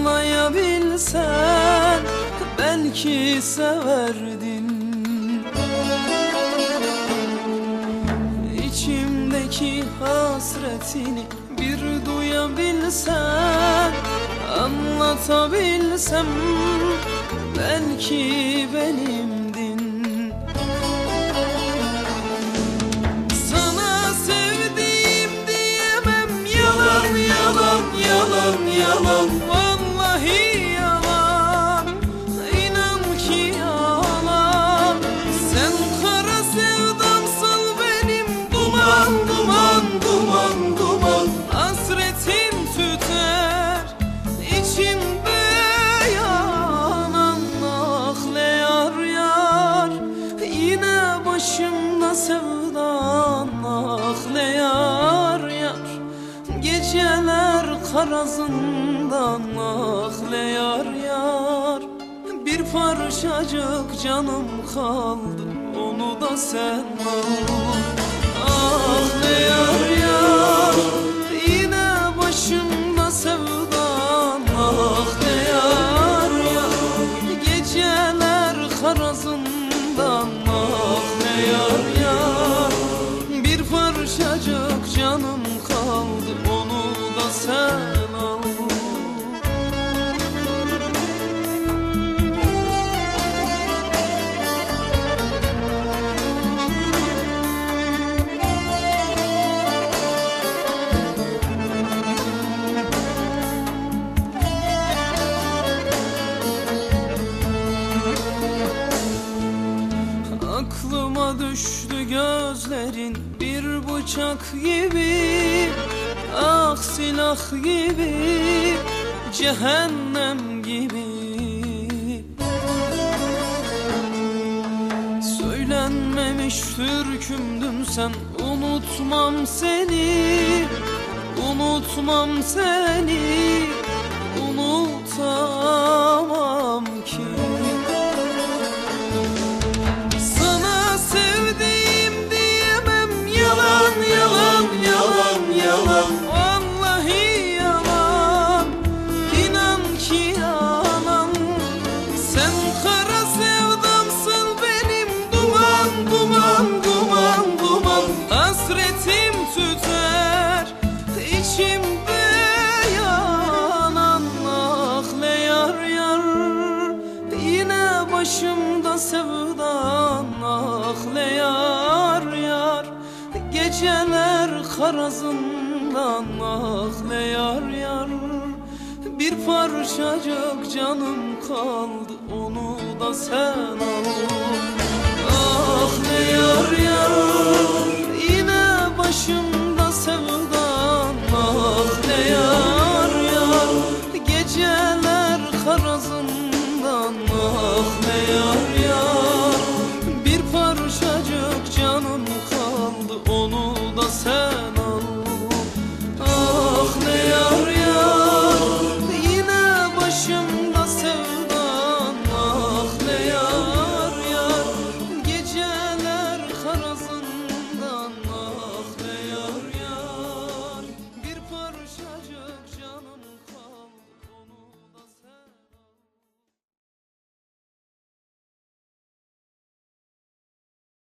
Anlayabilsen belki severdin. İçimdeki hasretini bir duyabilsen Anlatabilsem belki benimdin. Sana sevdiğim diyemem yalan yalan yalan yalan karazından ah le yar. Yar Bir parçacık canım kaldı onu da sen al. Ah le yar yar Aklıma düştü gözlerin bir bıçak gibi Ah silah gibi cehennem gibi. Söylenmemiş türkümdün sen unutmam seni Unutmam seni unutamam başımda sevdan ah le yar. Geceler karazından ah le yar yar. Bir parçacık canım kaldı onu da sen al